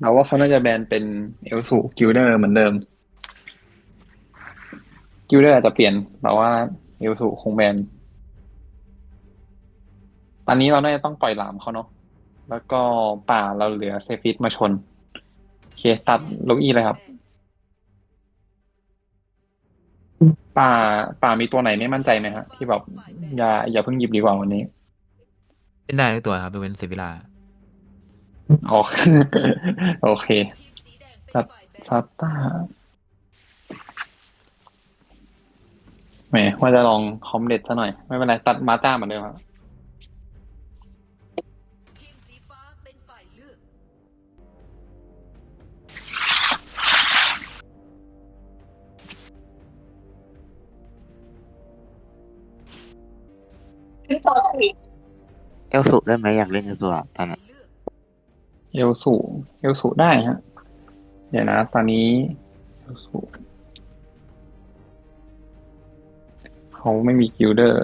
เราว่าเขาน่าจะแบนเป็นเอลสูกิลเดอร์เหมือนเดิม กิลเดอร์อาจจะเปลี่ยนแต่ว่าเอลสูคงแบนตอนนี้เราน่าจะต้องปล่อยหลามเขาเนาะแล้วก็ป่าเราเหลือเซฟิตมาชนโอเคตัดลูกอีเลยครับ ป่าป่ามีตัวไหนไม่มั่นใจไหมฮะที่แบบอย่าอย่าเพิ่งหยิบดีกว่าวันนี้เล่นได้ทุกตัวครับยกเว้นเซฟิลา อ๋อโอเคซัตซัตตาแหมว่าจะลองคอมเด็ดซะหน่อย ไม่เป็นไรตัดมาต้าเหมือนเดิมครับเอลสุได้ไหมอยากเล่นเอลสุอะตอนนั้น เอลสูเอลสูได้ฮะ เดี๋ยวนะ ตอนนี้เอลสูเขาไม่มีกิลเดอร์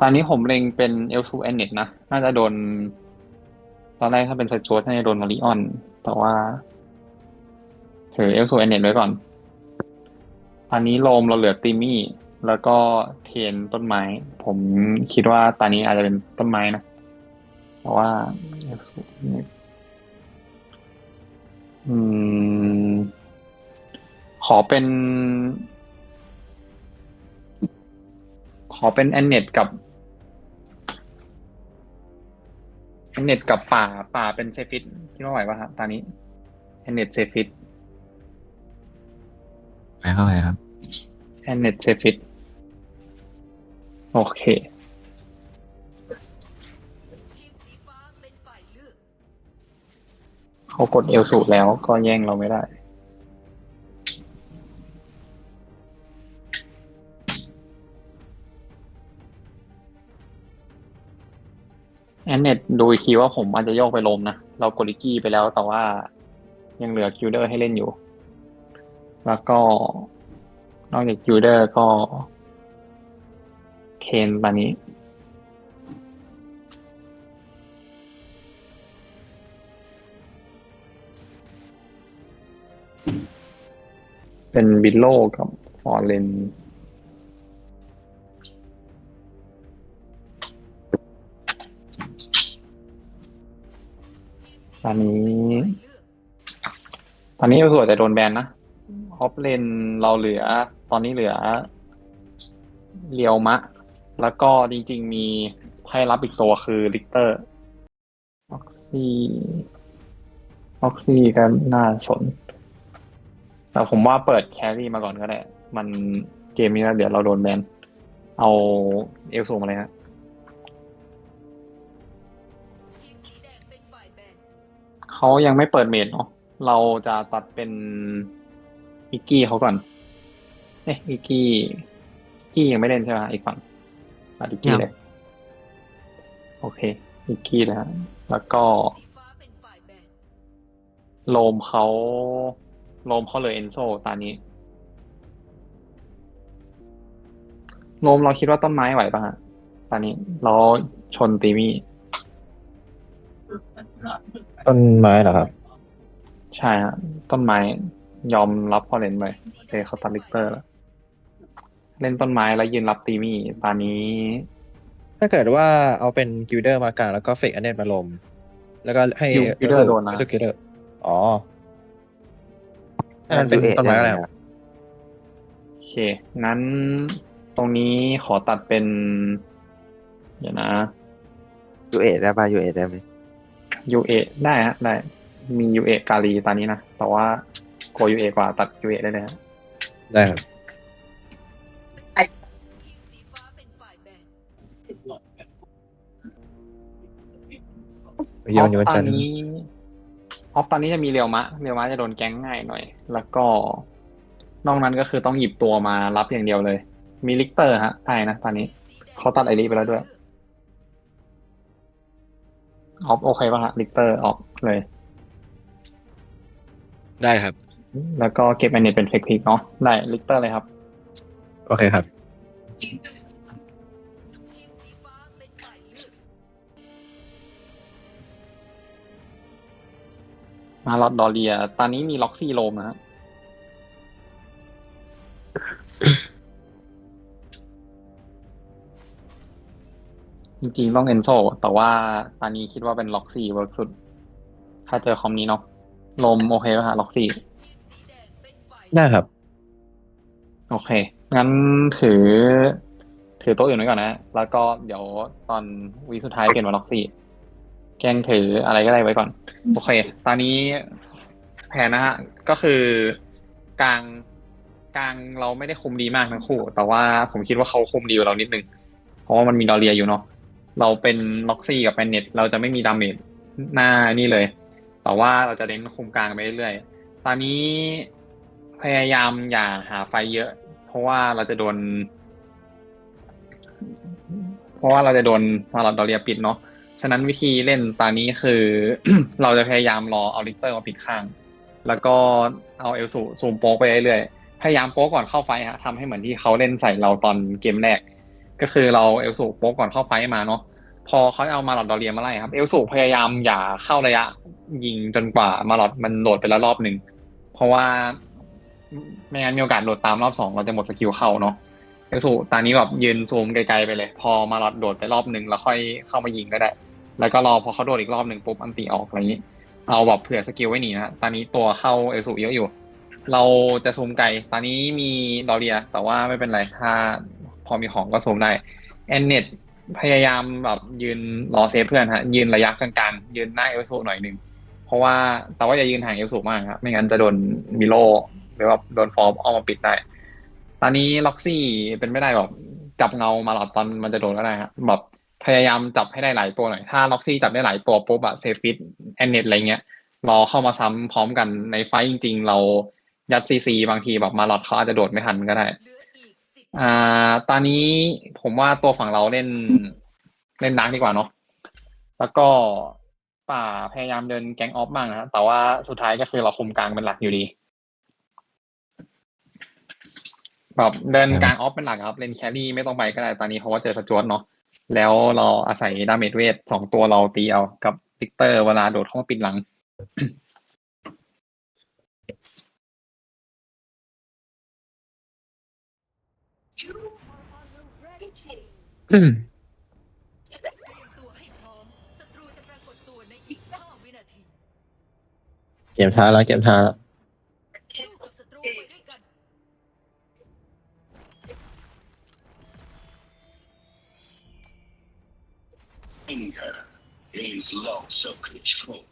ตอนนี้ผมเล็งเป็นเอลสูแอนเน็ตนะ น่าจะโดน ตอนแรกถ้าเป็นสจวตน่าจะโดนมาริออน แต่ว่าถือเอลสูแอนเน็ตไว้ก่อน ตอนนี้โลมเราเหลือติมี่ แล้วก็เทนต้นไม้ ผมคิดว่าตอนนี้อาจจะเป็นต้นไม้นะ เพราะว่าเอลสูเนี่ย อืม ขอเป็น ขอเป็นแอนเน็ตกับแอนเน็ตกับป่าป่าเป็นเซฟิตคิดว่าไหวป่ะครับตอนนี้แอนเน็ตเซฟิตไปเข้าไปครับแอนเน็ตเซฟิตโอเค เขากดเอลสูแล้วก็แย่งเราไม่ได้แอนเน็ตดูอีกทีว่าผมอาจจะโยกไปลมนะ เรากดลิกกี้ไปแล้วแต่ว่ายังเหลือคิวเดอร์ให้เล่นอยู่ แล้วก็นอกจากคิวเดอร์ก็ เคนตอนนี้ เป็นบิลโลกับฟอร์เรนตอนนี้ ตอนนี้รู้สึกว่าจะโดนแบนนะออฟเลนเราเหลือ ตอนนี้เหลือเรียวมะ แล้วก็จริง ๆ มีไพ่รับอีกตัวคือลิกเตอร์ออกซี่ออกซี่ก็น่าสน แต่ผมว่าเปิดแครี่มาก่อนก็ได้ มันเกมนี้แล้วเดี๋ยวเราโดนแบน เอาเอลสูงมาเลยฮะทีมสีแดงเป็นฝ่ายแบนเขายังไม่เปิดเมดเนาะ เราจะตัดเป็นอิกกี้เขาก่อน เอ๊ะอิกกี้อิกกี้ยังไม่เล่นใช่ไหมอีกฝั่งตัดอิกกี้ยัง เลย โอเคอิกกี้เลยฮะแล้วก็สีฟ้าเป็นฝ่ายแบนโลมเขา โลมเขาเลยเอนโซตอนนี้โลมเราคิดว่าต้นไม้ไหวป่ะฮะตอนนี้เราชนตีมี่ต้นไม้เหรอครับ ใช่ฮะต้นไม้ยอมรับพอเลนไปโอเคเขาตัดลิกเตอร์แล้วเล่นต้นไม้แล้วยืนรับตีมี่ตอนนี้ ถ้าเกิดว่าเอาเป็นกิลเดอร์มากลางแล้วก็เฟกอันเนตมาลม แล้วก็ให้กิลกิลเดอร์โดนนะกิลเดอร์อ๋อ ถ้ามันเป็นต้นไม้ก็ได้ครับโอเค งั้นตรงนี้ขอตัดเป็น เดี๋ยวนะ ยูเอได้ป่ะยูเอได้ไหม UA ได้ฮะได้ มี UA กาลีตอนนี้นะ แต่ว่าโก UA กว่าตัด UA ได้เลยฮะได้ครับ ทีมสีฟ้าเป็นฝ่ายแบนเดี๋ยววันนี้วันตอจันนทร์นี้อ อฟตอนนี้จะมีเรียวมะเรียวมะจะโดนแก๊งง่ายหน่อย แล้วก็นอกนั้นก็คือต้องหยิบตัวมารับอย่างเดียวเลย มีลิกเตอร์ฮะได้นะตอนนี้สีแดงเขาตัดไอรีไปแล้วด้วยออฟโอเคป่ะฮะลิกเตอร์ออกเลย ได้ครับ แล้วก็เก็บแอนเนตเป็นเฟกพิกเนาะได้ลิกเตอร์เลยครับ โอเคครับ มาลอดดอเรีย ตอนนี้มีล็อกซี่โลมนะฮะจริงๆต้องเอนโซแต่ว่าตอนนี้คิดว่าเป็นล็อกซี่เวิร์กสุด ถ้าเจอคอมนี้เนาะลมโอเคไหมฮะล็อกซี่ทีมสีแดงเป็นฝ่ายได้ครับ โอเค งั้นถือ ถือโต๊ะอื่นไว้ก่อนนะ แล้วก็เดี๋ยวตอนวีสุดท้ายเปลี่ยนมาล็อกซี่ แกล้งถืออะไรก็ได้ไว้ก่อน โอเค ตอนนี้แผนนะฮะ ก็คือกลางกลางเราไม่ได้คุมดีมากทั้งคู่ แต่ว่าผมคิดว่าเขาคุมดีกว่าเรานิดนึง เพราะว่ามันมีดอเรียอยู่เนาะ เราเป็นล็อกซี่กับแพนเน็ต เราจะไม่มีดาเมจหน้านี่เลย แต่ว่าเราจะเน้นคุมกลางไปเรื่อยๆ ตอนนี้พยายามอย่าหาไฟเยอะ เพราะว่าเราจะโดน เพราะว่าเราจะโดนมาลอดดอเรียปิดเนาะ ฉะนั้นวิธีเล่นตอนนี้คือ เราจะพยายามรอเอาลิกเตอร์มาปิดข้าง แล้วก็เอาเอลสูซูมโป๊กไปเรื่อยๆ พยายามโป๊กก่อนเข้าไฟฮะทำให้เหมือนที่เขาเล่นใส่เราตอนเกมแรก ก็คือเราเอลสูโป๊กก่อนเข้าไฟมาเนาะ พอเขาเอามาหลอดดอเรียมาไล่ครับ เอลสูพยายามอย่าเข้าระยะ ยิงจนกว่ามาหลอดมันโหลดไปแล้วรอบหนึ่ง เพราะว่าไม่งั้นมีโอกาสโหลดตามรอบสองเราจะหมดสกิลเข้าเนาะเอลสูตอนนี้แบบยืนซูมไกลๆไปเลย พอมาหลอดโดดไปรอบหนึ่งแล้วค่อยเข้ามายิงก็ได้ แล้วก็รอพอเขาโดดอีกรอบหนึ่งปุ๊บอันตีออกอะไรอย่างนี้เอาแบบเผื่อสกิลไว้หนีนะฮะตอนนี้ตัวเข้าเอลสูเยอะอยู่ เราจะซูมไกลตอนนี้มีดอเรีย แต่ว่าไม่เป็นไรถ้าพอมีของก็ซูมได้แอนเน็ตพยายามแบบยืนรอเซฟเพื่อนฮะ ยืนระยะกลางๆ ยืนหน้าเอลสูหน่อยหนึ่งเพราะว่าแต่ว่าอย่ายืนห่างเอลสูมากครับไม่งั้นจะโดนมิโลหรือว่าโดนฟอร์มออกมาปิดได้ ตอนนี้ล็อกซี่เป็นไม่ได้แบบจับเงามาหลอดตอนมันจะโดนก็ได้ครับแบบ พยายามจับให้ได้หลายตัวหน่อย ถ้าล็อกซี่จับได้หลายตัวปุ๊บอะเซฟิตแอนเนตอะไรเงี้ยรอเข้ามาซ้ำพร้อมกันในไฟจริง ๆ เรายัดซีซีบางทีแบบมาหลอดเขาอาจจะโดดไม่ทันก็ได้ อ่า ตอนนี้ผมว่าตัวฝั่งเราเล่น เล่นดักดีกว่าเนาะ แล้วก็ป่าพยายามเดินแก๊งออฟบ้างนะแต่ว่าสุดท้ายก็คือเราคุมกลางเป็นหลักอยู่ดี แบบเดินกลางออฟเป็นหลักครับ เล่นแครี่ไม่ต้องไปก็ได้ ตอนนี้เพราะว่าเจอสจวตเนาะ แล้วเราอาศัยดาเมจเวทสองตัวเราตีเอากับติกเตอร์เวลาโดดเข้ามาปิดหลังเตรียวให้พร้อมศัตรูจะปรากฏตัวในอีกห้าวินาทีเกมท้าแล้วเกมท้าแล้ว Anger is loss of control.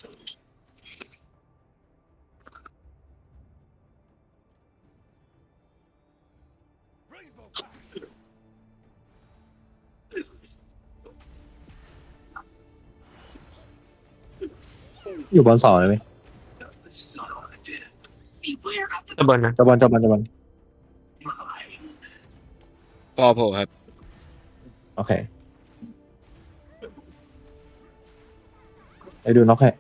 อยู่บนสองเลยไหม The son of a bitch. Beware of the ตะบนนะจะบอลจะบอลจะบอล mind. พอโผล่ครับ โอเค ไปดูน็อกให้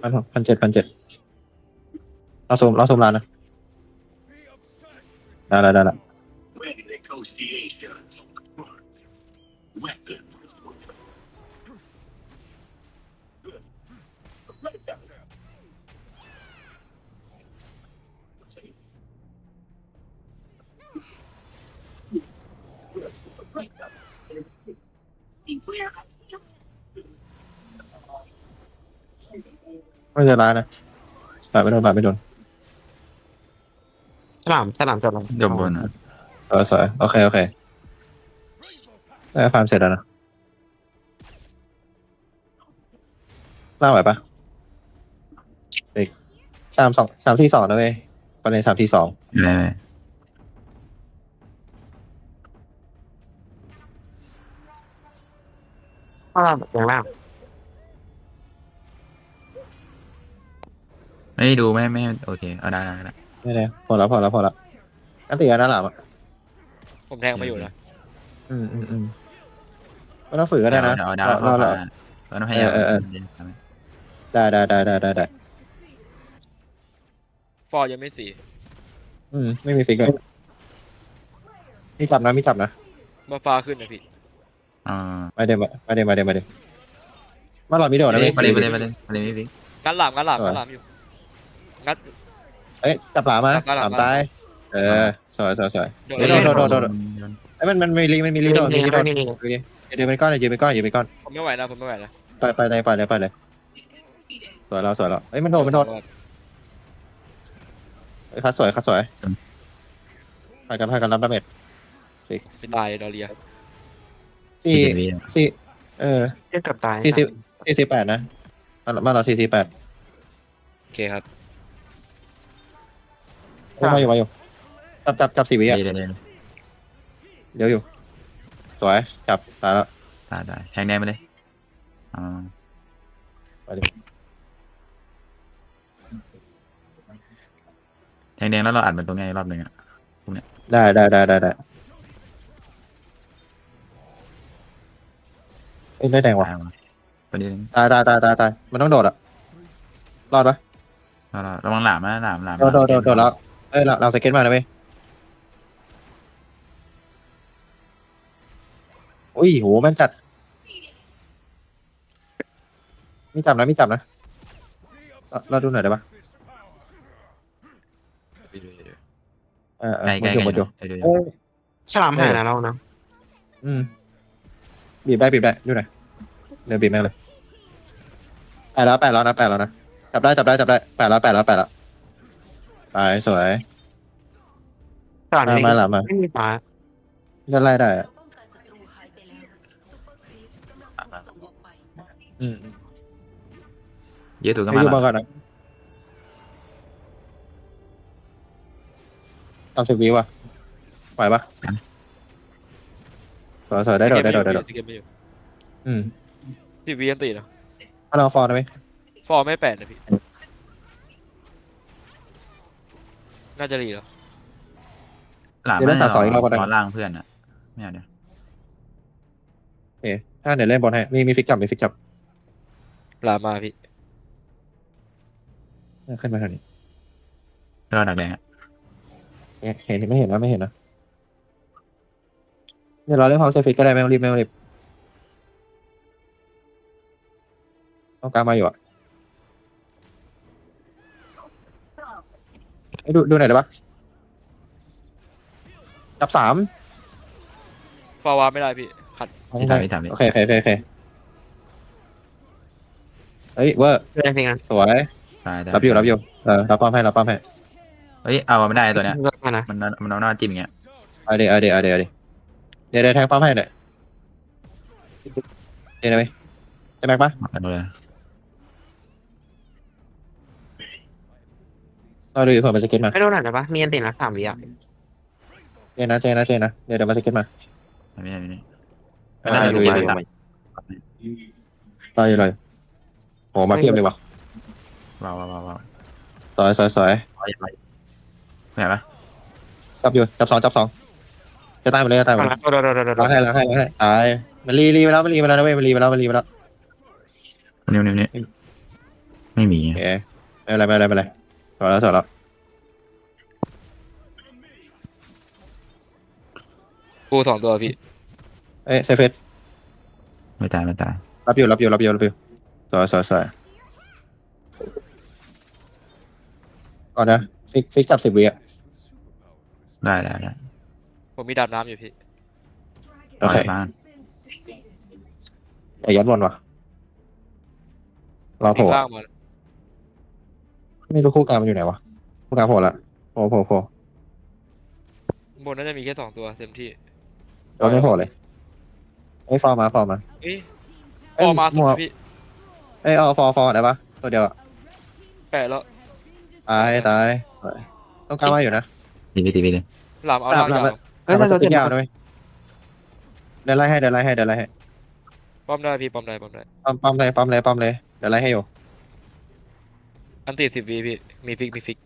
พันพันเจ็ดพันเจ็ดเราสมเราสมลานนะได้ได้ได้ละ ไม่จะร้ายนะปาดไม่โดนปาดไม่โดนฉลามฉลามจบแล้วเดี๋ยวบนอะเออสวยโอเคโอเคได้ฟาร์มเสร็จแล้วนะล่าไหวปะอีกสามสองสามที่สองนะเว้ยประเด็นสามที่สองไม่ไม่ข้างล่างอย่างล่าง ไม่ดูไม่ไม่โอเคเอาได้ได้ได้ไม่ได้พอแล้วพอแล้วพอแล้วอันตีกันนะหลามอะผมแทงมาอยู่นะอืมอืมอืมไม่ต้องฝืนก็ได้นะเอาดาวเราเราเรา เราต้องพยายามเออเออเออ ได้ได้ได้ได้ได้ได้ฟอร์ยังไม่สี่อืมไม่มีฟิกเลยมีจับนะมีจับนะมาฟ้าขึ้นนะพี่อ่ามาเดี๋ยวมาเดี๋ยวมาเดี๋ยวมาเดี๋ยวมาหลอดมีโดดนะเว้ยไปเลยไปเลยไปเลยไปเลยไม่ฟิกงัดหลามงัดหลามงัดหลามอยู่ งัด เอ้ยจับหลามมาจับหลามหลามตาย เออสวยสวยสวย โดดเฮ้ยเลยโดดโดดโดด ไอ้ยมันมันมีรีมันมีรีโดดมีรีโดดดูดิเดี๋ยวเป็นก้อนเดี๋ยวเป็นก้อนเดี๋ยวเป็นก้อนผมไม่ไหวนะผมไม่ไหวนะไปไปเลยไปเลยไปเลยสวยแล้วสวยแล้วเอ้ยมันโดดมันโดดเอ้ยคัดสวยคัดสวยไปกันไปกันรับดาเมจไม่ตายดอเรียสี่สี่สิบวิสี่เออเทียบกับตายสี่สิบสี่สิบแปดนะมามาเราสี่สิบแปดโอเคครับ มาอยู่มาอยู่จับจับจับสี่วิอะเดี๋ยวเดี๋ยวเดี๋ยวอยู่สวยจับตายแล้วได้ได้แทงแดงไปเลยอ่าไปดิแทงแดงแล้วเราอัดมันตรงนี้อีกรอบหนึ่งอะได้ได้ได้ได้ได้เอ้ยได้แดงว่ะตายมาประเด็นตายตายตายตายตายมันต้องโดดอะรอดปะเราเราระวังหลามนะหลามหลามโดดโดดโดดโดดแล้ว เอ้ยเราเราสเก็ตมานะเว้ยอุ้ยโหแม่นจัดมีจับนะมีจับนะเราเราดูหน่อยได้ปะเออเออไกลหไกมลดอยู่หมดอยู่ไกลเดี๋ยวเอ้ยฉลามหายนะเรานะอืมบีบได้บีบได้ดูหน่อยเดี๋ยวบีบแม่งเลยแปดแล้วแปดแล้วนะแปดแล้วนะจับได้จับได้จับได้แปดแล้วแปดแล้วแปดแล้ว ไปสวยฉลามมามาหลับมาไม่มีฟ้าจะไล่ได้อะป้องกันศัตรูหายไปแล้วซุปเปอร์ครีปกำลังถูกส่งออกไปอืมเยอะถูกก็ให้มาดูแล้มาวก่อนนะตามสิบวิว่ะไหวปะสวยสวยได้โดดได้โดดได้โดดเกมไม่อยู่อืมพี่วีอันตีนะถ้าเราฟอร์ได้ไหมฟอร์ไม่แปดนะพี่ น่าจะรีแล้วหลามไม่ได้รอล่างเพื่อนอะไม่เอาเดี๋ยวโอเคถ้าเดี๋ยวเล่นบอลให้มีมีฟิกจับมีฟิกจับลามมาพี่ขึ้นมาทางนี้เราดักแดงอะเห็นไม่เห็นนะไม่เห็นนะเดี๋ยวเราเล่นพร้อมเซฟิกก็ได้ไม่ต้องรีบไม่ต้องรีบต้องกลางมาอยู่อะ ให้ดูดูหน่อยได้ปะจับสามฟอร์วาร์ไม่ได้พี่ขัดที่ทำที่ทำเลยโอเคโอเคโอเคโอเคเฮ้ยเวอร์เรื่องจริงนะสวยตายรับอยู่รับอยู่เออรับป้อมให้รับป้อมให้เฮ้ยเอาไม่ได้ตัวเนี้ยเลิกมานะมันมันเอาหน้าจิ้มอย่างเงี้ยเอาเดี๋ยวเอาเดี๋ยวเอาเดี๋ยวเอาดี๋ยวเดี๋ยวเดี๋ยวแทงป้อมให้เดี๋ยวเดี๋ยวนะเว้ยจะแม็กปะเอาเลย เราดูอยู่เผื่อมันจะเก็ตมาไม่โดนหนักแต่ปะมีอันตินะสามวิอะเจนนะเจนนะเจนนะเดี๋ยวเดี๋ยวมันจะเก็ตมาไม่ได้ไม่ได้อ่าดูอยู่ดูอยู่รออยู่รออยู่โหมาเพียบเลยว่ะว้าวว้าวว้าวว้าวสวยสวยสวยเห็นปะจับอยู่จับสองจับสองจะตายหมดเลยจะตายหมดเลยโดนโดนโดนโดนล้างให้ล้างให้ล้างให้ตายมันรีรีไปแล้วมันรีไปแล้วนะเว้ยมันรีไปแล้วมันรีไปแล้วนิ้วนิ้วนิ้วไม่มีโอเคไม่เป็นไรไม่เป็นไรไม่เป็นไร สวยแล้วสวยแล้วกูสองตัวพี่เอ้ยเซฟเฟสไม่ตายไม่ตายรับอยู่รับอยู่รับอยู่รับอยู่สวยสวยสวยก่อนนะฟิกฟิกจับสิบวิอะได้ได้ได้ ผมมีดาบน้ำอยู่พี่โอเคบ้าน อย่าย้อนวนว่ะรอโผมีล่ล่างมา ไม่รู้คู่กลางมันอยู่ไหนวะคู่กลางโผล่ละโผล่โผล่โผล่บนน่าจะมีแค่สองตัวเต็มที่ เราไม่โผล่เลยไอ้ยฟอร์มาฟอร์มา เอ้ยฟเอ้ยอร์มาสุมัดวพี่เอ้ยเอาฟอร์ฟอร์ได้ปะตัวเดียวอะแปดแล้วตายตายต้องกลางมาอยู่นะตีไปตีไปเลยหลามเอาล่างหลามยาวเอ้ยมันสกินยาวด้วยเดินไล่ให้เดินไล่ให้เดินไล่ให้ป้อมได้พี่ป้อมได้ป้อมได้ ปั๊มปั๊มเลยปั๊มเลยปั๊มเลยเดินไล่ให้อยู่ อันติสิบวิพี่ มีฟิก มีฟิก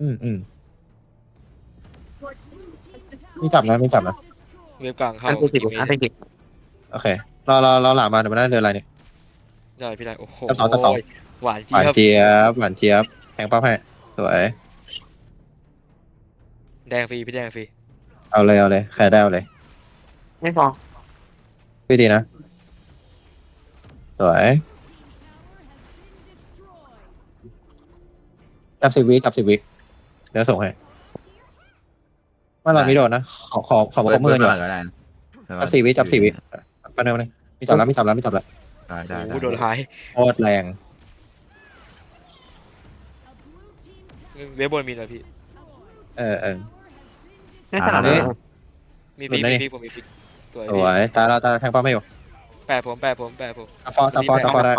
อืมอืม มีจับนะมีจับนะ เว็บกลางเข้าอันติสิบอันติสิบโอเครอรอรอหลามมาเดี๋ยวมันน่าเดินอะไรเนี่ย ได้พี่ได้ โอ้โหจับสองจับสอง หวานหวานเจี๊ยบเจี๊ยบหวานเจี๊ยบแทงปั๊มให้สวย แดงฟรีพี่แดงฟรีเอาเลยเอาเลยใครได้เอาเลยไม่พอพี่ดีนะ สวย จับสิบวิจับสิบวิเดี๋ยวส่งให้เมื่อไหรไม่โดนนะ ขอขอขอมาขอมือหน่อยก็ได้นะจับสี่วิจับสี่วิไปเร็วเลยมีจับแล้วมีจับแล้วมีจับแล้วได้ได้โอ้โหโดนหายโคตรแรงเวฟบนมีนะพี่ เออเออได้สามเอ๊ะมีฟิกโดนได้มีนี่ฟิกผมมีฟิกสวยสพี่วยตายเราตายแทงป้อมไม่อยู่แปะผมแปะผมแปะผมตาฟอตาฟอตาฟอได้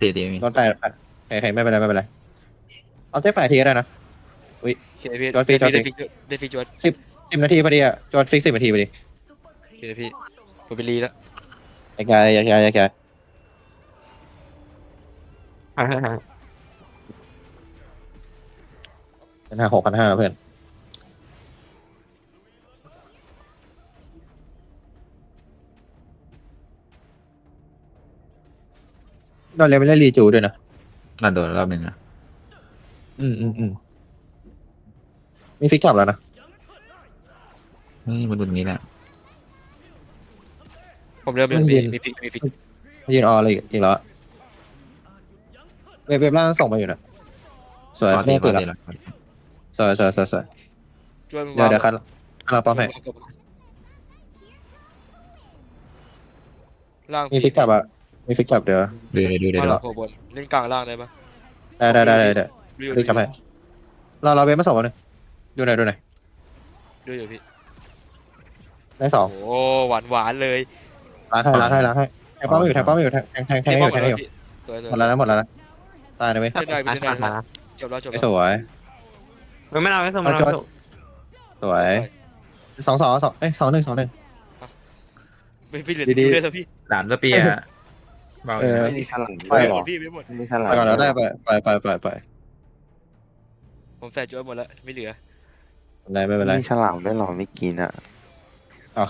ตีตีไม่มีโดนแปดแปดโอเคไม่เป็นไรไม่เป็นไร เอาเจ๊แปดทีก็ได้นะ โอเคพี่จอดฟิกจอดฟิได้กฟิกได้ฟิกจวดสิบนาทีพอดีอะจอดฟิกสิบนาทีพอดีซุปเปอร์คโอรีเคปพี่ผมไปรีแล้วแยกย้ายแยกย้ายแยกย้ายพันห้าหกพันห้าเพื่อนเราเรียนไม่ได้รีจูด้วยนะ เราโดนรอบหนึ่งอะ อืมอืมอืมมีฟิกจับแล้วนะนี่มันดูตรงนี้แหละ ผมเริ่มเริ่มมันมีเย็นมีฟิกมีฟิกยืนอออะไรอีกอีกแล้วอะเว็บเว็บล่างส่งมาอยู่นะสวยพอตีไม่พอติดตีละแล้วสวยสวยสวยสวยจวดเดี๋ยวเดี๋ยวคันคันเราป้อมให้ล่างมีฟิกจับอะมีฟิกจับเดี๋ยวดูเลยดูเลยมาดูหลังโผล่บนเล่นกลางล่างได้ปะได้ได้ได้ได้ได้ดูอยู่ฟิกจับให้เราเราเว็บมาส่งมาหนึ่งดูหน่อยดูหน่อยดูอยู่พี่ได้สองโอ้หวานหวานๆเลยล้างให้ล้างให้ล้างให้แทงป้อมไม่อยู่แทงป้อมไม่อยู่แทงแทงแทงแทงไม่อยู่แทงไม่อยู่พี่สวยสวยหมดแล้วนะหมดแล้วนะตายนะเว้ยช่วยได้พี่ช่วยได้จบแล้วจบไม่แล้วสวยไม่เอาไม่ส่งไม่เอาไม่ส่งสวยสองสองสองเอ้ยสองหนึ่งสองหนึ่ง ไม่พี่เหลือดีๆดูเลยเถอะพี่หลามสเปียร์เบาเออ ไม่มีฉลามไปด้วยหเหมรอดพี่ไม่หมด ไม่มีฉลามไปก่อนแล้วได้ไปไปไปไปไป ผมใส่จวดหมดแล้วไม่เหลือไม่เป็นไรไม่เป็นไรมีฉลามด้วยเหรอไม่กินอะอ๋อ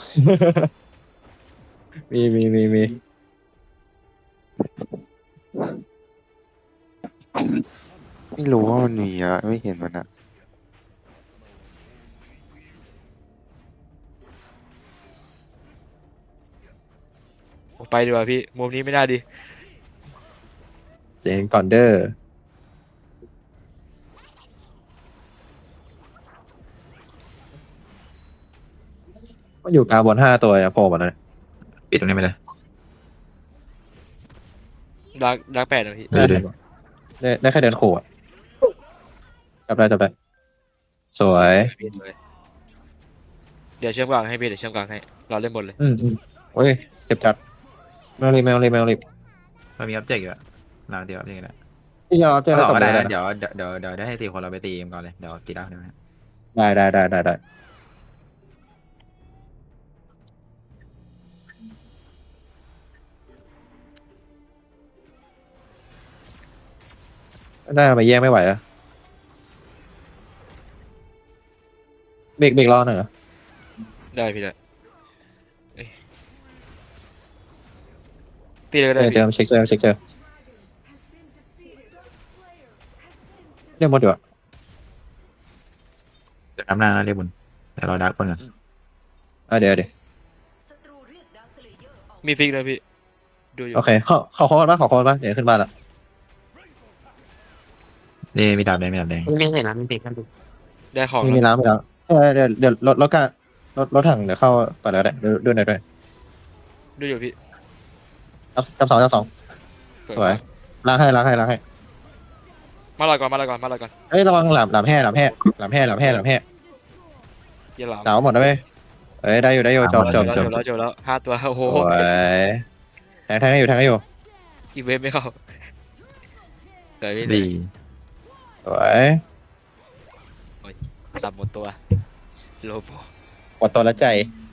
มีมีมีมีไม่รู้ว่ามันมีอะไม่เห็นมันอะผมไปดีกว่าพี่มุมนี้ไม่น่าดี เจงก่อนเด้อ มันอยู่กลางบนห้าตัวอะโผล่มาเลยปิดตรงนี้ไปเลย ดักดักแปดนะพี่ดูดูได้ได้แค่เดินโขอะจับได้จับได้ สวย เดี๋ยวเชื่อมกลางให้พี่เดี๋ยวเชื่อมกลางให้เราเล่นบนเลยอืมอืมโอ้ยเจ็บจัดแมวรีบแมวรีบแมวรีบเรามีออบเจกต์อยู่อะเราตีออบเจกต์แล้วพี่ยอมเจอก็แล้วต่อตบก็ได้ได้นะนะเดี๋ยวเดี๋ยวเดี๋ยวเดี๋ยวได้ให้ตีคนเราไปตีเองก่อนเลย เดี๋ยวตีได้เดี๋ยวนะได้ได้ได้ได้ได้ ได้มาแย่งไม่ไหวอะเบรกเบรกรอหน่อยเหรอได้พี่ได้เอ้ยตีเลยก็เอได้อเจพี่อเช็คเจอเช็คเจอเรียกหมดอยู่อะเดี๋ยวน้ำหน้านะเรียกบุญเดี๋ยวเราดักคนก่อนอะเดี๋ยวเดี๋ยวศัตรูเรียกดาวสเลเยอร์ออกมีฟิกนะพี่ ดูอยู่โอเคขอขอโค้ดป่ะขอโค้ดป่ะเดี๋ยวขึ้นบ้านละ นี่มีดาบแดงมีดาบแดงไม่เห็นนะมีติดกันดูได้ของไม่มีแล้วน้ำไม่แล้วใช่เดี๋ยวเดี๋ยวรถรถกะรถรถถังเดี๋ยวเข้าไปแล้วได้เดี๋ยวด้วยหน่อยด้วยดูอยู่พี่จับจับสองจับสองสวยสวยล้างให้ล้างให้ล้างให้มาลอยก่อนมาลอยก่อนมาลอยก่อนเฮ้ยระวังหลามหลามแห่หลามแห่หลามแห่หลามแห่หลามแห่เยี่ยหลามหนาวหมดนะเว้ยเอ้ยได้อยู่ได้อยู่จบจบจจบบแล้วจบแล้วห้าตัวโอ้โหโอ้ยแทงแทงให้อยู่แทงให้อยู่อีเวฟไม่เข้าสวยพี่ดี สวยสับหมดตัว โลโบหมดตัวละใจโ